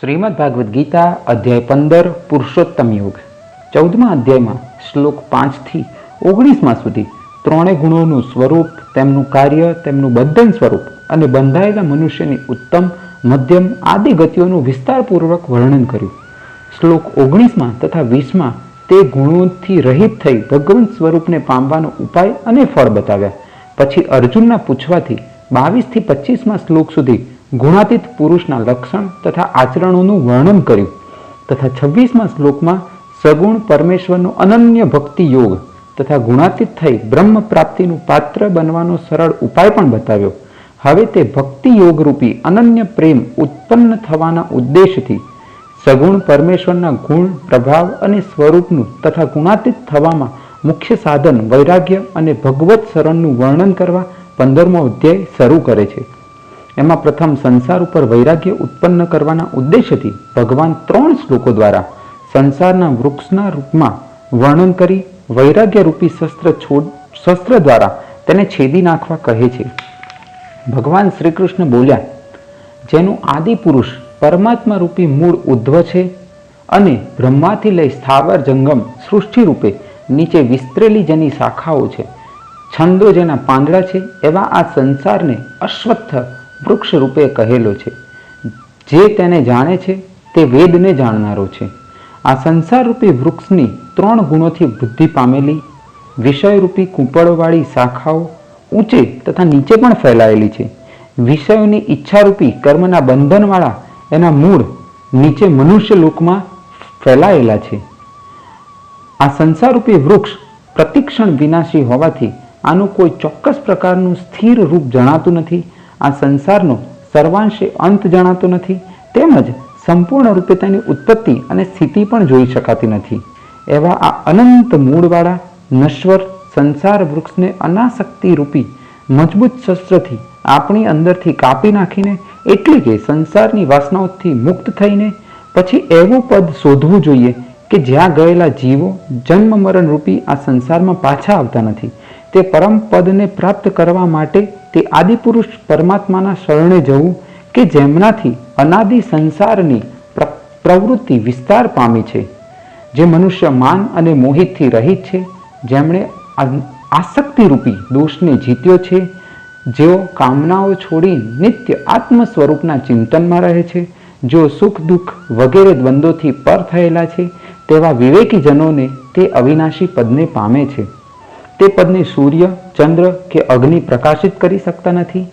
શ્રીમદ ભાગવદ્ ગીતા અધ્યાય પંદર, પુરુષોત્તમ યોગ. ચૌદમા અધ્યાયમાં શ્લોક પાંચથી ઓગણીસમાં સુધી ત્રણેય ગુણોનું સ્વરૂપ, તેમનું કાર્ય, તેમનું બંધન સ્વરૂપ અને બંધાયેલા મનુષ્યની ઉત્તમ, મધ્યમ, આદિ ગતિઓનું વિસ્તારપૂર્વક વર્ણન કર્યું. શ્લોક ઓગણીસમાં તથા વીસમાં તે ગુણોથી રહિત થઈ ભગવંત સ્વરૂપને પામવાનો ઉપાય અને ફળ બતાવ્યા. પછી અર્જુનના પૂછવાથી બાવીસથી પચીસમાં શ્લોક સુધી ગુણાતીત પુરુષના લક્ષણ તથા આચરણોનું વર્ણન કર્યું તથા છવ્વીસમાં શ્લોકમાં સગુણ પરમેશ્વરનો અનન્ય ભક્તિ યોગ તથા ગુણાતીત થઈ બ્રહ્મ પ્રાપ્તિનું પાત્ર બનવાનો સરળ ઉપાય પણ બતાવ્યો. હવે તે ભક્તિ યોગરૂપી અનન્ય પ્રેમ ઉત્પન્ન થવાના ઉદ્દેશથી સગુણ પરમેશ્વરના ગુણ, પ્રભાવ અને સ્વરૂપનું તથા ગુણાતીત થવામાં મુખ્ય સાધન વૈરાગ્ય અને ભગવત શરણનું વર્ણન કરવા પંદરમો અધ્યાય શરૂ કરે છે. એમાં પ્રથમ સંસાર ઉપર વૈરાગ્ય ઉત્પન્ન કરવાના ઉદ્દેશ્યથી ભગવાન ત્રણ શ્લોકો દ્વારા સંસારના વૃક્ષના રૂપમાં વર્ણન કરી વૈરાગ્ય રૂપી શસ્ત્ર છોડ શસ્ત્ર દ્વારા તેને છેદી નાખવા કહે છે. ભગવાન શ્રી કૃષ્ણ બોલ્યા, જેનું આદિ પુરુષ પરમાત્મા રૂપી મૂળ ઉદ્ધવ છે અને બ્રહ્માથી લઈ સ્થાવર જંગમ સૃષ્ટિ રૂપે નીચે વિસ્તરેલી જેની શાખાઓ છે, છંદો જેના પાંદડા છે, એવા આ સંસારને અશ્વત્થ વૃક્ષ રૂપે કહેલો છે. જે તેને જાણે છે, તે વેદને જાણનારો છે. આ સંસારરૂપી વૃક્ષની ત્રણ ગુણોથી વૃદ્ધિ પામેલી, વિષયરૂપી કૂંપળવાળી શાખાઓ ઊંચે તથા નીચે પણ ફેલાયેલી છે. વિષયોની ઈચ્છારૂપી કર્મના બંધનવાળા એના મૂળ નીચે મનુષ્ય લોકમાં ફેલાયેલા છે. આ સંસારરૂપી વૃક્ષ પ્રતિક્ષણ વિનાશી હોવાથી આનું કોઈ ચોક્કસ પ્રકારનું સ્થિર રૂપ જણાતું નથી. આ સંસારનો સર્વાંશે અંત જણાતો નથી, તેમજ સંપૂર્ણ રૂપે તેની ઉત્પત્તિ અને સ્થિતિ પણ જોઈ શકાતી નથી. એવા આ અનંત મૂળવાળા નશ્વર સંસાર વૃક્ષને અનાસક્તિ રૂપી મજબૂત શસ્ત્રથી આપણી અંદરથી કાપી નાખીને એટલે કે સંસારની વાસનાઓથી મુક્ત થઈને પછી એવું પદ શોધવું જોઈએ કે જ્યાં ગયેલા જીવો જન્મ મરણ રૂપી આ સંસારમાં પાછા આવતા નથી. તે પરમ પદને પ્રાપ્ત કરવા માટે તે આદિપુરુષ પરમાત્માના શરણે જવું કે જેમનાથી અનાદિ સંસારની પ્રવૃત્તિ વિસ્તાર પામી છે. જે મનુષ્ય માન અને મોહિતથી રહિત છે, જેમણે આસક્તિરૂપી દોષને જીત્યો છે, જેઓ કામનાઓ છોડી નિત્ય આત્મ સ્વરૂપના ચિંતનમાં રહે છે, જેઓ સુખ દુઃખ વગેરે દ્વંદ્વોથી પર થયેલા છે, તેવા વિવેકીજનોને તે અવિનાશી પદને પામે છે. તે પદને સૂર્ય, ચંદ્ર કે અગ્નિ પ્રકાશિત કરી શકતા નથી.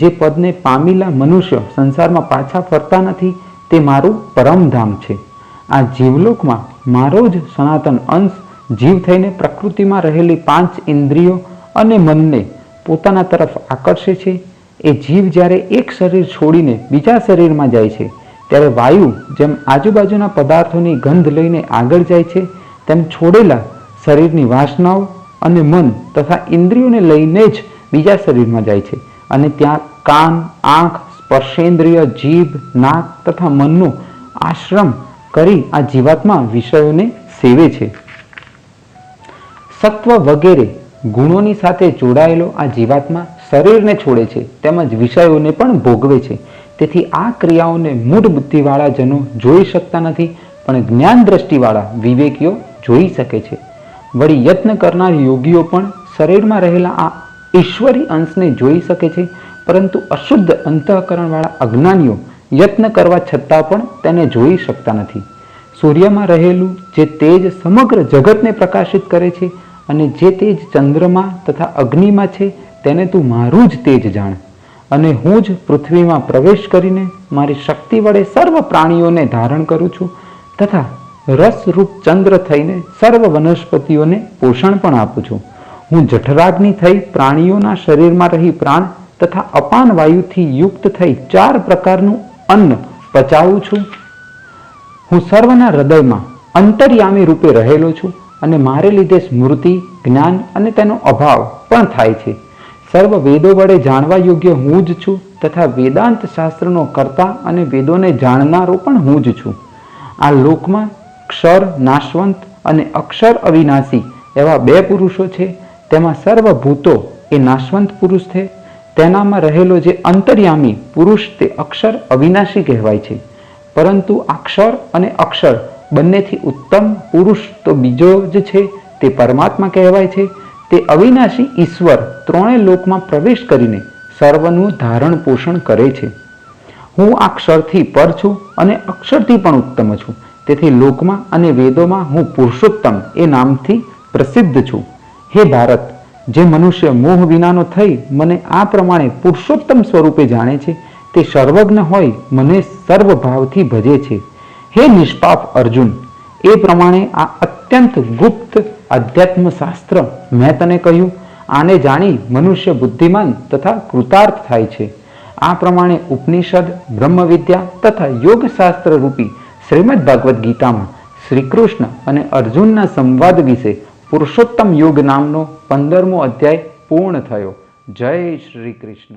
જે પદને પામેલા મનુષ્ય સંસારમાં પાછા ફરતા નથી, તે મારું પરમધામ છે. આ જીવલોકમાં મારો જ સનાતન અંશ જીવ થઈને પ્રકૃતિમાં રહેલી પાંચ ઇન્દ્રિયો અને મનને પોતાના તરફ આકર્ષે છે. એ જીવ જ્યારે એક શરીર છોડીને બીજા શરીરમાં જાય છે, ત્યારે વાયુ જેમ આજુબાજુના પદાર્થોની ગંધ લઈને આગળ જાય છે, તેમ છોડેલા શરીરની વાસનાઓ અને મન તથા ઇન્દ્રિયોને લઈને જ બીજા શરીરમાં જાય છે. અને ત્યાં કાન, આંખ, સ્પર્શેન્દ્રિય, જીભ, નાક તથા મનનો આશ્રમ કરી આ જીવાત્મા વિષયોને સેવે છે. સત્વ વગેરે ગુણોની સાથે જોડાયેલો આ જીવાત્મા શરીરને છોડે છે, તેમજ વિષયોને પણ ભોગવે છે. તેથી આ ક્રિયાઓને મૂળ બુદ્ધિવાળા જનો જોઈ શકતા નથી, પણ જ્ઞાન દ્રષ્ટિવાળા વિવેકીઓ જોઈ શકે છે. વળી યત્ન કરનાર યોગીઓ પણ શરીરમાં રહેલા આ ઈશ્વરી અંશને જોઈ શકે છે, પરંતુ અશુદ્ધ અંતઃકરણવાળા અજ્ઞાનીઓ યત્ન કરવા છતાં પણ તેને જોઈ શકતા નથી. સૂર્યમાં રહેલું જે તેજ સમગ્ર જગતને પ્રકાશિત કરે છે અને જે તેજ ચંદ્રમાં તથા અગ્નિમાં છે તેને તું મારું જ તેજ જાણ. અને હું જ પૃથ્વીમાં પ્રવેશ કરીને મારી શક્તિ વડે સર્વ પ્રાણીઓને ધારણ કરું છું તથા રસરૂપ ચંદ્ર થઈને સર્વ વનસ્પતિઓને પોષણ પણ આપું છું. હું જઠરાગ્નિ થઈ પ્રાણીઓના શરીરમાં રહી પ્રાણ તથા અપાન વાયુથી યુક્ત થઈ ચાર પ્રકારનું અન્ન પચાવું છું. હું સર્વના હૃદયમાં અંતર્યામી રૂપે રહેલો છું અને મારે લીધે સ્મૃતિ, જ્ઞાન અને તેનો અભાવ પણ થાય છે. સર્વ વેદો વડે જાણવા યોગ્ય હું જ છું તથા વેદાંત શાસ્ત્રનો કર્તા અને વેદોને જાણનારો પણ હું જ છું. આ લોકમાં ક્ષર નાશવંત અને અક્ષર અવિનાશી એવા બે પુરુષો છે. તેમાં સર્વભૂતો એ નાશવંત પુરુષ છે. તેનામાં રહેલો જે અંતર્યામી પુરુષ તે અક્ષર અવિનાશી કહેવાય છે. પરંતુ અક્ષર અને અક્ષર બંનેથી ઉત્તમ પુરુષ તો બીજો જ છે તે પરમાત્મા કહેવાય છે. તે અવિનાશી ઈશ્વર ત્રણેય લોકમાં પ્રવેશ કરીને સર્વનું ધારણ પોષણ કરે છે. હું આ અક્ષરથી પર છું અને અક્ષરથી પણ ઉત્તમ છું. તેથી લોકમાં અને વેદોમાં હું પુરુષોત્તમ એ નામથી પ્રસિદ્ધ છું. હે ભારત, જે મનુષ્ય મોહ વિનાનો થઈ મને આ પ્રમાણે પુરુષોત્તમ સ્વરૂપે જાણે છે, તે સર્વજ્ઞ હોય મને સર્વભાવથી ભજે છે. હે નિષ્પાપ અર્જુન, એ પ્રમાણે આ અત્યંત ગુપ્ત અધ્યાત્મ શાસ્ત્ર મેં તને કહ્યું, આને જાણી મનુષ્ય બુદ્ધિમાન તથા કૃતાર્થ થાય છે. આ પ્રમાણે ઉપનિષદ, બ્રહ્મવિદ્યા તથા યોગશાસ્ત્ર રૂપી શ્રીમદ ભાગવદ્ ગીતામાં શ્રી કૃષ્ણ અને અર્જુનના સંવાદ વિશે પુરુષોત્તમ યોગ નામનો પંદરમો અધ્યાય પૂર્ણ થયો. જય શ્રી કૃષ્ણ.